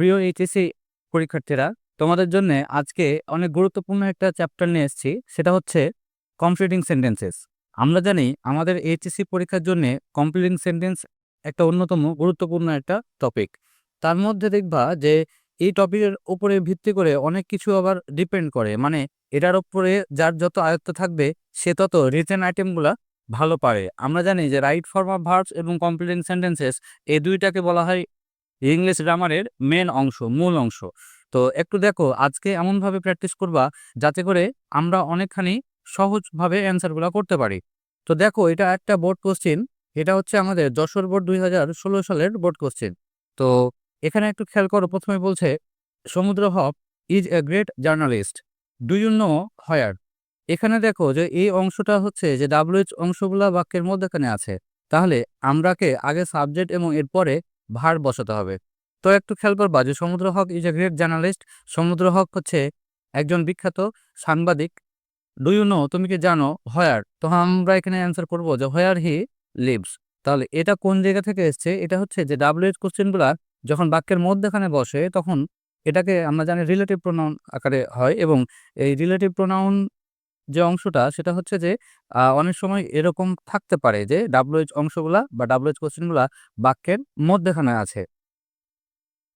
প্রিয় এইচএসসি পরীক্ষার্থীরা, তোমাদের জন্য আজকে অনেক গুরুত্বপূর্ণ একটা চ্যাপ্টার নিয়ে এসেছি, সেটা হচ্ছে কমপ্লিটিং সেন্টেন্সেস আমরা জানি আমাদের এইচএসসি পরীক্ষার জন্য কমপ্লিটিং সেন্টেন্স একটা অন্যতম গুরুত্বপূর্ণ একটা টপিক তার মধ্যে দেখবা যে এই টপিকের উপরে ভিত্তি করে অনেক কিছু আবার ডিপেন্ড করে মানে এটার উপরে যার যত আয়ত্ত থাকবে, সে তত রিটেন আইটেমগুলা ভালো পারে। আমরা জানি যে রাইট ফর্ম অফ ভার্বস এবং কমপ্লিটিং সেন্টেন্সেস এই দুইটাকে বলা হয় ইংলিশ গ্রামারের মেন অংশ, মূল অংশ। তো একটু দেখো, আজকে এমনভাবে প্র্যাকটিস করবা, যাতে করে আমরা অনেকখানি সহজভাবে অ্যান্সারগুলো করতে পারি। তো দেখো, এটা একটা বোর্ড কোশ্চিন এটা হচ্ছে আমাদের যশোর বোর্ড দুই হাজার ষোলো সালের বোর্ড কোশ্চিন তো এখানে একটু খেয়াল করো, প্রথমে বলছে, Samudra Haque is a great journalist do you know where এখানে দেখো যে এই অংশটা হচ্ছে যে ডাব্লিউএইচ অংশগুলা বাক্যের মধ্যেখানে আছে। তাহলে আমরাকে আগে সাবজেক্ট এবং এরপরে ভার বসাতে হবে। তো একটু খেয়াল করবা যে Samudra Haque is a great journalist Samudra Haque হচ্ছে একজন বিখ্যাত সাংবাদিক। ডু ইউ নো তুমি কি জানো? হয়ার তো আমরা এখানে অ্যান্সার করব যে হয়ার হি লিভস তাহলে এটা কোন জায়গা থেকে এসছে? এটা হচ্ছে যে ডাব্লিউএইচ কোশ্চেনগুলা যখন বাক্যের মধ্যেখানে বসে, তখন এটাকে আমরা জানি রিলেটিভ প্রোনাউন আকারে হয় এবং এই রিলেটিভ প্রোনাউন যে অংশটা সেটা হচ্ছে যে অনেক সময় এরকম থাকতে পারে যে ডাব্লিউএইচ অংশগুলা বা ডাব্লিউএইচ কোশ্চেনগুলা বাক্যের মধ্যেখানে আছে।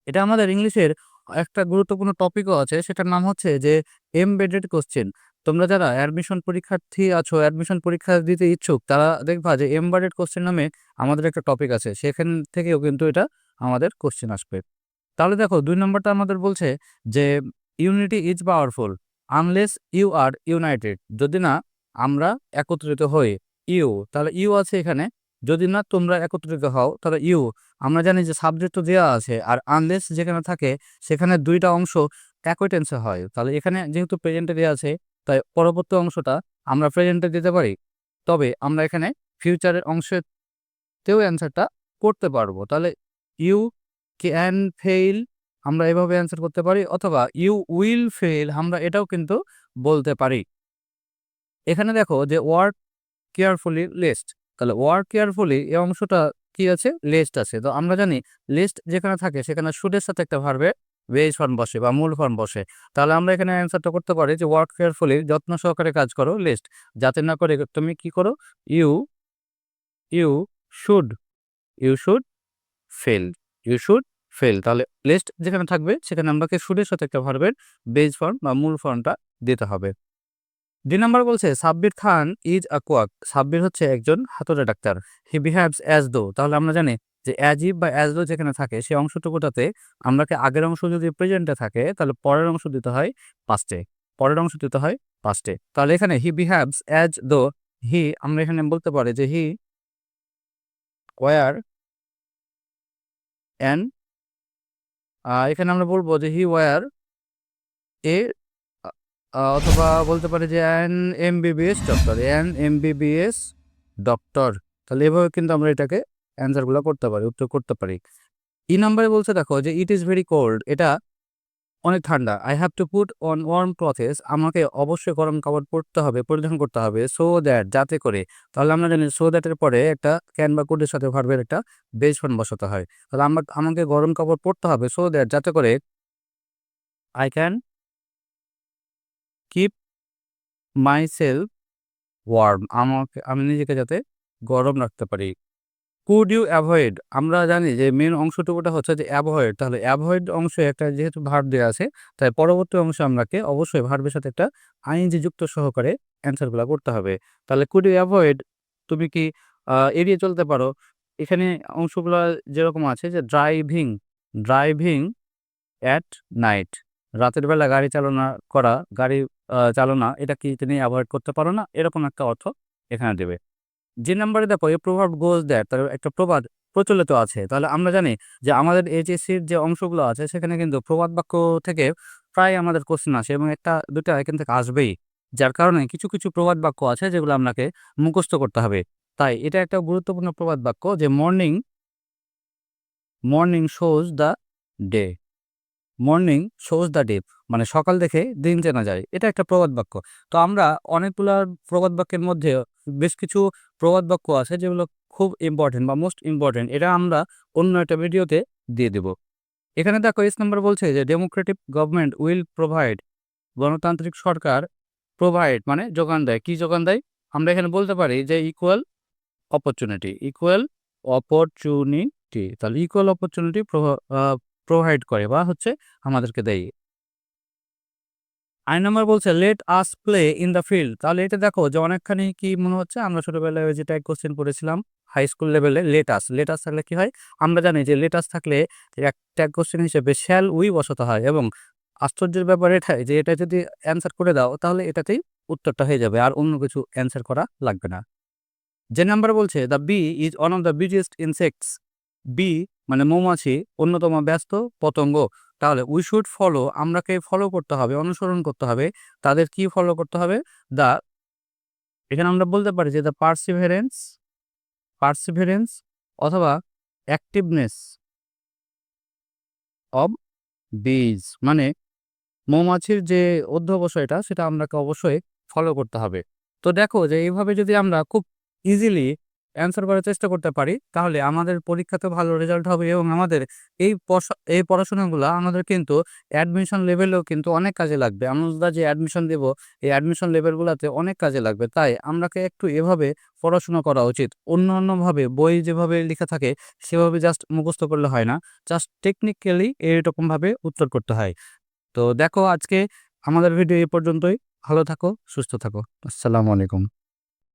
এটা আমাদের ইংলিশের একটা গুরুত্বপূর্ণ টপিকও আছে, সেটার নাম হচ্ছে যে এমবেডেড কোশ্চেন তোমরা যারা অ্যাডমিশন পরীক্ষার্থী আছো অ্যাডমিশন পরীক্ষা দিতে ইচ্ছুক, তারা দেখবা যে এমবেডেড কোশ্চেন নামে আমাদের একটা টপিক আছে, সেখান থেকেও কিন্তু এটা আমাদের কোশ্চেন আসবে। তাহলে দেখো, দুই নম্বরটা আমাদের বলছে যে unity is powerful unless you are united যদি না, আমরা একত্রিত হই। ইউ তাহলে ইউ আছে এখানে। যদি না, তোমরা একত্রিত হও, তাহলে ইউ আমরা জানি যে সাবজেক্ট তো দেওয়া আছে, আর আনলেস যেখানে থাকে, সেখানে দুইটা অংশ একই টেন্সে হয়। তাহলে এখানে যেহেতু প্রেজেন্টে দেওয়া আছে, তাই পরবর্তী অংশটা আমরা প্রেজেন্টে দিতে পারি। তবে আমরা এখানে ফিউচারের অংশেতেও অ্যান্সারটা করতে পারব। তাহলে ইউ ক্যান ফেইল আমরা এভাবে অ্যান্সার করতে পারি অথবা ইউ উইল ফেল আমরা এটাও কিন্তু বলতে পারি। এখানে দেখো যে ওয়ার্ক কেয়ারফুলি লিস্ট তাহলে ওয়ার্ক কেয়ারফুলি এই অংশটা কি আছে? লিস্ট আছে। তো আমরা জানি লিস্ট যেখানে থাকে সেখানে শুডের সাথে একটা ভার্বে বেজ ফর্ম বসে বা মূল ফর্ম বসে। তাহলে আমরা এখানে অ্যান্সারটা করতে পারি যে ওয়ার্ক কেয়ারফুলি যত্ন সহকারে কাজ করো লিস্ট যাতে না করে তুমি কি করো? You you should you should fall you should fall তাহলে লিস্ট যেখানে থাকবে, সেখানে আমাকে শুডের সাথে একটা ভার্বের বেজ ফর্ম বা মূল ফর্মটা দিতে হবে। দুই নম্বর বলছে, Sabbir Khan is a quack Sabbir হচ্ছে একজন হাতুড়ে ডাক্তার। হি বিহেভস অ্যাজ দো তাহলে আমরা জানি যে অ্যাজিভ বা অ্যাজ দো যেখানে থাকে, সেই অংশটুকুটাতে আমরাকে আগের অংশ যদি প্রেজেন্টে থাকে, তাহলে পরের অংশ দিতে হয় পাস্টে পরের অংশ দিতে হয় পাস্টে তাহলে এখানে হি বিহেভস অ্যাজ দো হি আমরা এখানে বলতে পারি যে হি ওয়ার অ্যান এখানে আমরা বলব যে হি ওয়ার এ অথবা বলতে পারি যে an MBBS doctor an M BBS doctor তাহলে এভাবে কিন্তু আমরা এটাকে অ্যান্সারগুলো করতে পারি, উত্তর করতে পারি। ই নাম্বারে বলছে দেখো যে ইট ইজ ভেরি কোল্ড এটা অনেক ঠান্ডা। I have to put on warm clothes আমাকে অবশ্যই গরম কাপড় পরতে হবে, পরিধান করতে হবে সো দ্যাট যাতে করে। তাহলে আমরা জানি সো দ্যাটের পরে একটা ক্যান বা কোডের সাথে ভার্বের একটা বেজ ফোন বসাতে হয়। তাহলে আমার, আমাকে গরম কাপড় পরতে হবে সো দ্যাট যাতে করে I can keep my self warm আমাকে, আমি নিজেকে যাতে গরম রাখতে পারি। কুড ইউ অ্যাভয়েড আমরা জানি যে মেন অংশটুকুটা হচ্ছে যে অ্যাভয়েড তাহলে অ্যাভয়েড অংশে একটা যেহেতু ভার্ব দেওয়া আছে, তাই পরবর্তী অংশে আমরাকে অবশ্যই ভার্বের সাথে একটা আইনজি যুক্ত সহকারে অ্যান্সারগুলো করতে হবে। তাহলে কুড ইউ অ্যাভয়েড তুমি কি এড়িয়ে চলতে পারো? এখানে অংশগুলো যেরকম আছে যে ড্রাইভিং ড্রাইভিং অ্যাট নাইট রাতের বেলা গাড়ি চালনা করা, গাড়ি চালনা, এটা কি তুমি অ্যাভয়েড করতে পারো না? এরকম একটা অর্থ এখানে দেবে। যে নাম্বারে দেখো এই প্রভাব গোজ দ্যাট তার একটা প্রবাদ প্রচলিত আছে। তাহলে আমরা জানি যে আমাদের এইচএসসির যে অংশগুলো আছে, সেখানে কিন্তু প্রবাদ বাক্য থেকে প্রায় আমাদের কোশ্চেন আসে এবং একটা দুটা এখান থেকে আসবেই। যার কারণে কিছু কিছু প্রবাদ বাক্য আছে যেগুলো আপনাকে মুখস্থ করতে হবে। তাই এটা একটা গুরুত্বপূর্ণ প্রবাদ বাক্য যে morning morning shows the day morning shows the day মানে সকাল দেখে দিন চেনা যায়। এটা একটা প্রবাদ বাক্য। তো আমরা অনেকগুলা প্রবাদ বাক্যের মধ্যে বেশ কিছু প্রবাদ বাক্য আছে যেগুলো খুব ইম্পর্টেন্ট বা মোস্ট ইম্পর্টেন্ট এটা আমরা অন্য একটা ভিডিওতে দিয়ে দেব। এখানে দেখো এস নাম্বার বলছে যে ডেমোক্রেটিক গভর্নমেন্ট উইল প্রোভাইড গণতান্ত্রিক সরকার প্রোভাইড মানে যোগান দেয়। কি যোগান দেয়? আমরা এখানে বলতে পারি যে ইকুয়াল অপরচুনিটি ইকুয়াল অপরচুনিটি তাহলে ইকুয়াল অপরচুনিটি প্রোভাইড করে বা হচ্ছে আমাদেরকে দেয়। আই নাম্বার বলছে let us play in the field তাহলে এটা দেখো যে অনেকখানি কি মনে হচ্ছে? আমরা ছোটবেলায় ওই যেটা কোশ্চেন পড়েছিলাম হাই স্কুল লেভেলে লেটাস লেটাস থাকলে কি হয়? আমরা জানি যে লেটাস থাকলে এক একটা কোশ্চেন হিসেবে শ্যাল উই বসাতে হয়। এবং আশ্চর্যের ব্যাপার এটাই যে, এটা যদি অ্যান্সার করে দাও, তাহলে এটাতেই উত্তরটা হয়ে যাবে আর অন্য কিছু অ্যান্সার করা লাগবে না। যে নাম্বার বলছে the bee is one of the biggest insects bee মানে মৌমাছি, অন্যতম ব্যস্ত পতঙ্গ। তাহলে উই শুড ফলো আমরাকে ফলো করতে হবে, অনুসরণ করতে হবে। তাদের কি ফলো করতে হবে? দ্য এখানে আমরা বলতে পারি যে দ্য পার্সিভারেন্স পার্সিভারেন্স অথবা অ্যাক্টিভনেস অব বিজ মানে মৌমাছির যে অধ্যবসায়টা, সেটা আমরাকে অবশ্যই ফলো করতে হবে। তো দেখো যে এইভাবে যদি আমরা খুব ইজিলি অ্যান্সার করার চেষ্টা করতে পারি, তাহলে আমাদের পরীক্ষাতে ভালো রেজাল্ট হবে এবং আমাদের এই এই পড়াশোনাগুলো আমাদের কিন্তু অ্যাডমিশন লেভেলেও কিন্তু অনেক কাজে লাগবে। আমরা যে অ্যাডমিশন দেব, এই অ্যাডমিশন লেভেলগুলোতে অনেক কাজে লাগবে। তাই আমরাকে একটু এভাবে পড়াশোনা করা উচিত। অন্য অন্যভাবে বই যেভাবে লেখা থাকে, সেভাবে জাস্ট মুখস্থ করলে হয় না। জাস্ট টেকনিক্যালি এরকমভাবে উত্তর করতে হয়। তো দেখো আজকে আমাদের ভিডিও এই পর্যন্তই। ভালো থাকো, সুস্থ থাকো। আসসালামু আলাইকুম।